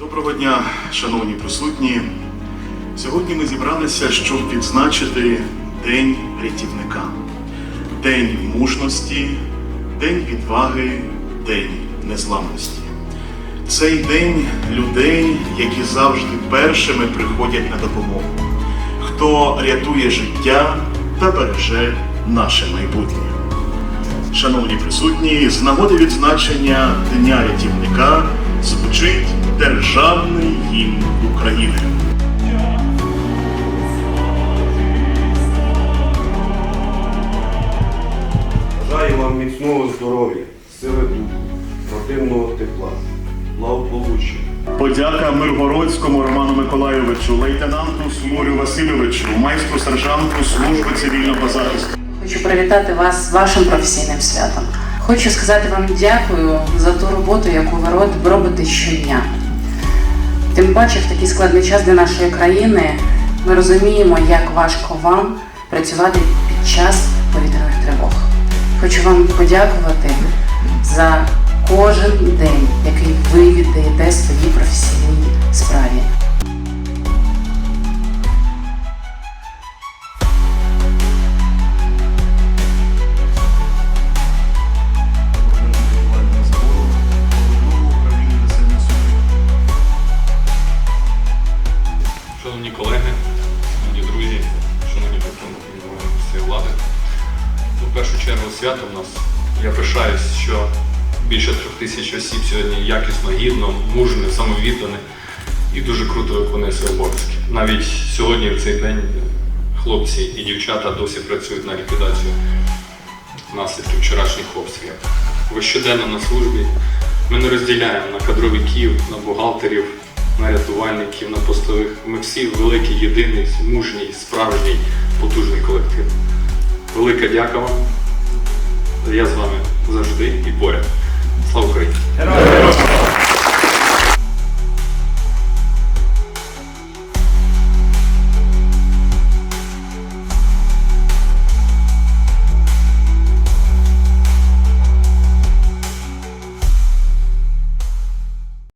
Доброго дня, шановні присутні. Сьогодні ми зібралися, щоб відзначити День рятівника, День мужності, День відваги, День незламності. Цей день людей, які завжди першими приходять на допомогу, хто рятує життя та береже наше майбутнє. Шановні присутні, з нагоди відзначення Дня рятівника звучить державний гімн України. Бажаю вам міцного здоров'я, сили духу, родинного тепла, благополуччя. Подяка Миргородському Роману Миколайовичу, лейтенанту Сморю Васильовичу, майстру сержанту служби цивільного захисту. Хочу привітати вас з вашим професійним святом. Хочу сказати вам дякую за ту роботу, яку ви роб- робите щодня. Тим паче, в такий складний час для нашої країни ми розуміємо, як важко вам працювати під час повітряних тривог. Хочу вам подякувати за кожен день, який ви віддаєте своїй професійній справі. Свято в нас. Я пишаюсь, що більше трьох тисяч осіб сьогодні якісно, гідно, мужньо, самовіддане і дуже круто виконує свої обов'язки. Навіть сьогодні, в цей день, хлопці і дівчата досі працюють на ліквідацію наслідків вчорашніх обстрілів. Ви щоденно на службі. Ми не розділяємо на кадровиків, на бухгалтерів, на рятувальників, на постових. Ми всі великий, єдиний, мужній, справжній, потужний колектив. Велика дяка вам. Я з вами завжди і поряд. Слава Україні!